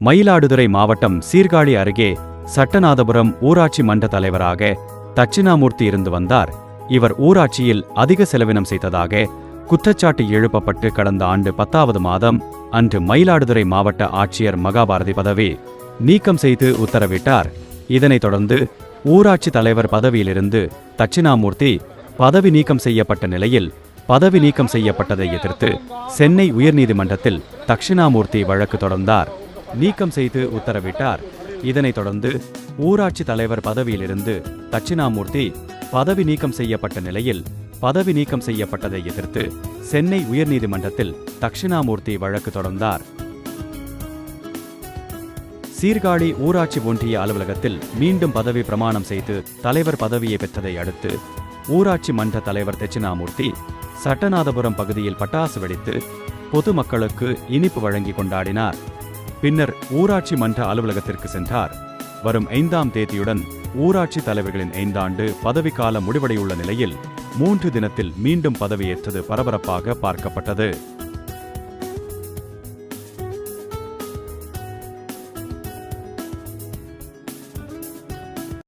மயிலாடுதுறை மாவட்டம் சீர்காழி அருகே சட்டநாதபுரம் ஊராட்சி மன்ற தலைவராக தட்சிணாமூர்த்தி இருந்து வந்தார். இவர் ஊராட்சியில் அதிக செலவினம் செய்ததாக குற்றச்சாட்டு எழுப்பப்பட்டு கடந்த ஆண்டு பத்தாவது மாதம் அன்று மயிலாடுதுறை மாவட்ட ஆட்சியர் மகாபாரதி பதவி நீக்கம் செய்து உத்தரவிட்டார். இதனைத் தொடர்ந்து ஊராட்சி தலைவர் பதவியிலிருந்து தட்சிணாமூர்த்தி பதவி நீக்கம் செய்யப்பட்ட நிலையில் பதவி நீக்கம் செய்யப்பட்டதை எதிர்த்து சென்னை உயர்நீதிமன்றத்தில் தட்சிணாமூர்த்தி வழக்கு தொடர்ந்தார். நீக்கம் செய்து உத்தரவிட்டார். இதனைத் தொடர்ந்து ஊராட்சி தலைவர் பதவியிலிருந்து தட்சிணாமூர்த்தி பதவி நீக்கம் செய்யப்பட்ட நிலையில் பதவி நீக்கம் செய்யப்பட்டதை எதிர்த்து சென்னை உயர்நீதிமன்றத்தில் தட்சிணாமூர்த்தி வழக்கு தொடர்ந்தார். சீர்காழி ஊராட்சி ஒன்றிய அலுவலகத்தில் மீண்டும் பதவி பிரமாணம் செய்து தலைவர் பதவியை பெற்றதை அடுத்து ஊராட்சி மன்ற தலைவர் தட்சிணாமூர்த்தி சட்டநாதபுரம் பகுதியில் பட்டாசு வெடித்து பொதுமக்களுக்கு இனிப்பு வழங்கி கொண்டாடினார். பின்னர் ஊராட்சி மன்ற அலுவலகத்திற்கு சென்றார். வரும் ஐந்தாம் தேதியுடன் ஊராட்சி தலைவர்களின் ஐந்தாண்டு பதவிக்காலம் முடிவடையுள்ள நிலையில் மூன்று தினத்தில் மீண்டும் பதவியேற்றது பரபரப்பாக பார்க்கப்பட்டது.